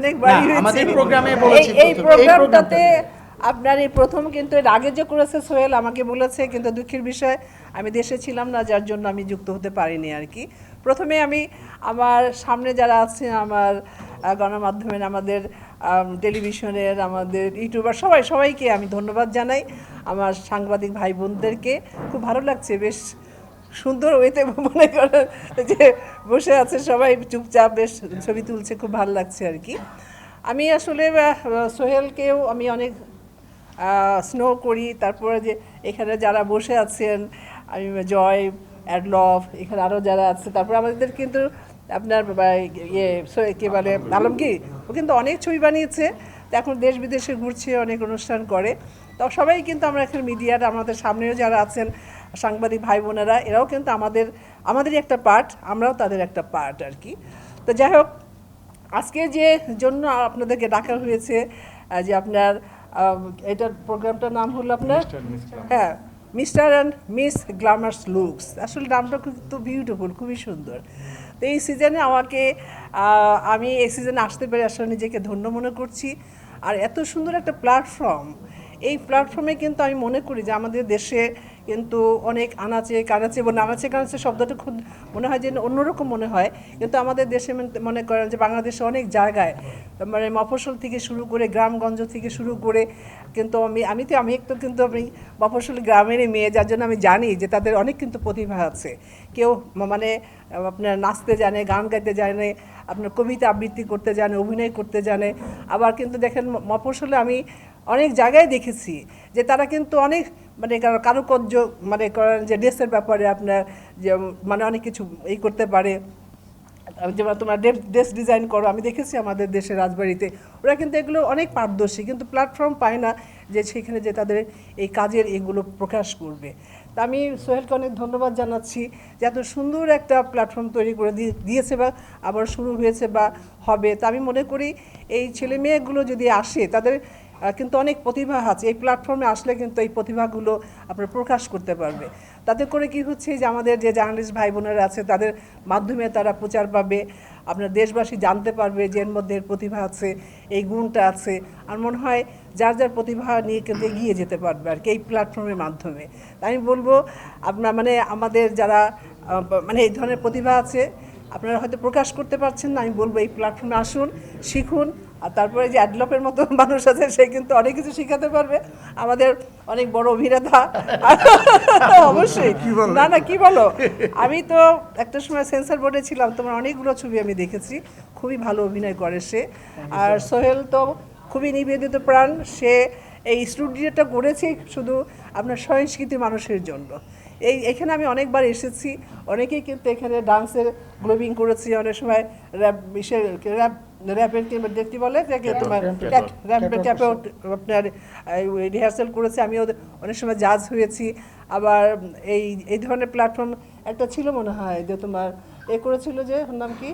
অনেকবারই। আমাদের প্রোগ্রামে বলেছি এই- প্রোগ্রামটাতে আপনার এই প্রথম কিন্তু এর আগে যে করেছে সোহেল আমাকে বলেছে কিন্তু দুঃখের বিষয় আমি দেশে ছিলাম না যার জন্য আমি যুক্ত হতে পারিনি আর কি। প্রথমে আমি আমার সামনে যারা আছে আমার গণমাধ্যমের আমাদের আম, টেলিভিশনের আমাদের ইউটিউবার সবাই সবাইকে আমি ধন্যবাদ জানাই। আমার সাংবাদিক ভাই বোনদেরকে খুব ভালো লাগছে বেশ সুন্দর ওয়েতে মনে করেন যে বসে আছে সবাই চুপচাপ, বেশ ছবি তুলছে, খুব ভালো লাগছে আর কি। আমি আসলে সোহেলকেও আমি অনেক স্নো করি। তারপরে যে এখানে যারা বসে আছেন, আমি জয় অ্যাডলভ এখানে আরও যারা আছে, তারপর আমাদের কিন্তু আপনার ইয়ে কে বলে, আলমগীর, ও কিন্তু অনেক ছবি বানিয়েছে। এখন দেশ বিদেশে ঘুরছে, অনেক অনুষ্ঠান করে। তো সবাই কিন্তু আমরা এখানে মিডিয়ার, আমাদের সামনেও যারা আছেন সাংবাদিক ভাই বোনেরা এরাও কিন্তু আমাদের আমাদেরই একটা পার্ট আমরাও তাদের একটা পার্ট আর কি তো যাই হোক আজকে যে জন্য আপনাদেরকে ডাকা হয়েছে যে আপনার এটার প্রোগ্রামটার নাম হলো আপনার হ্যাঁ mister and miss glamours looks. আসলে নামটা কিন্তু বিউটিফুল খুবই সুন্দর। তো এই সিজনে আমাকে আমি এই সিজনে আসতে পেরে আসলে নিজেকে ধন্য মনে করছি। আর এত সুন্দর একটা প্ল্যাটফর্ম এই প্ল্যাটফর্মে কিন্তু আমি মনে করি যে আমাদের দেশে কিন্তু অনেক আনাচে কানাচে এবং নানাচে কানাচে শব্দটা খুব মনে হয় যে অন্যরকম মনে হয়। কিন্তু আমাদের দেশে মনে করেন যে বাংলাদেশে অনেক জায়গায় মানে মফস্বল থেকে শুরু করে গ্রামগঞ্জ থেকে শুরু করে কিন্তু আমি আমি তো আমি একটু কিন্তু আমি মফস্বল গ্রামেরই মেয়ে, যার জন্য আমি জানি যে তাদের অনেক কিন্তু প্রতিভা আছে। কেউ মানে আপনার নাচতে জানে, গান গাইতে জানে, আপনার কবিতা আবৃত্তি করতে জানে, অভিনয় করতে জানে। আবার কিন্তু দেখেন ম- মফস্বলে আমি অনেক জায়গায় দেখেছি যে তারা কিন্তু অনেক মানে কারো- কারুকার্য মানে করেন যে ড্রেসের ব্যাপারে আপনার যে মানে অনেক কিছু এই করতে পারে। যেমন তোমার ড্রেস ডিজাইন করো, আমি দেখেছি আমাদের দেশের রাজবাড়িতে। ওরা কিন্তু এগুলো অনেক পারদর্শী, কিন্তু প্ল্যাটফর্ম পায় না যে সেখানে যে তাদের এই কাজের এগুলো প্রকাশ করবে। আমি সোহেলকে অনেক ধন্যবাদ জানাচ্ছি যে এত সুন্দর একটা প্ল্যাটফর্ম তৈরি করে দিয়ে- দিয়েছে বা আবার শুরু হয়েছে বা হবে। তা আমি মনে করি এই ছেলে মেয়েগুলো যদি আসে, তাদের কিন্তু অনেক প্রতিভা আছে। এই প্ল্যাটফর্মে আসলে কিন্তু এই প্রতিভাগুলো আপনার প্রকাশ করতে পারবে। তাতে করে কি হচ্ছে যে আমাদের যে জার্নালিস্ট ভাই বোনেরা আছে, তাদের মাধ্যমে তারা প্রচার পাবে। আপনার দেশবাসী জানতে পারবে যে এর মধ্যে প্রতিভা আছে, এই গুণটা আছে। আর মনে হয় যার যার প্রতিভা নিয়ে কিন্তু এগিয়ে যেতে পারবে আর কি এই প্ল্যাটফর্মের মাধ্যমে। তাই আমি বলব আপনার মানে আমাদের যারা মানে এই ধরনের প্রতিভা আছে আপনারা হয়তো প্রকাশ করতে পারছেন না আমি বলব এই প্ল্যাটফর্মে আসুন শিখুন আর তারপরে যে অ্যাডলপের মতো মানুষ আছে সে কিন্তু অনেক কিছু শেখাতে পারবে। আমাদের অনেক বড় অভিনেতা। অবশ্যই। না না কি বলো? আমি তো একটা সময় সেন্সার বোর্ডে ছিলাম তোমার অনেকগুলো ছবি আমি দেখেছি। খুবই ভালো অভিনয় করে সে। আর সোহেল তো খুবই নিবেদিত প্রাণ। সে এই স্টুডিওটা করেছে শুধু আপনার সংস্কৃতি মানুষের জন্য। এই এখানে আমি অনেকবার এসেছি। অনেকেই কিন্তু এখানে ডান্সের গ্লোবিং করেছি। অনেক সময় র্যাপ ইসের র্যাপ র্যাপের দেখতে বলে? যাকে তোমার র্যাপ ট্যাপেও আপনার রিহার্সাল করেছি। আমি ওদের অনেক সময় জাজ হয়েছি। আবার এই এই ধরনের প্ল্যাটফর্ম একটা ছিল মনে হয় যে তোমার এ করেছিল যে নাম কি?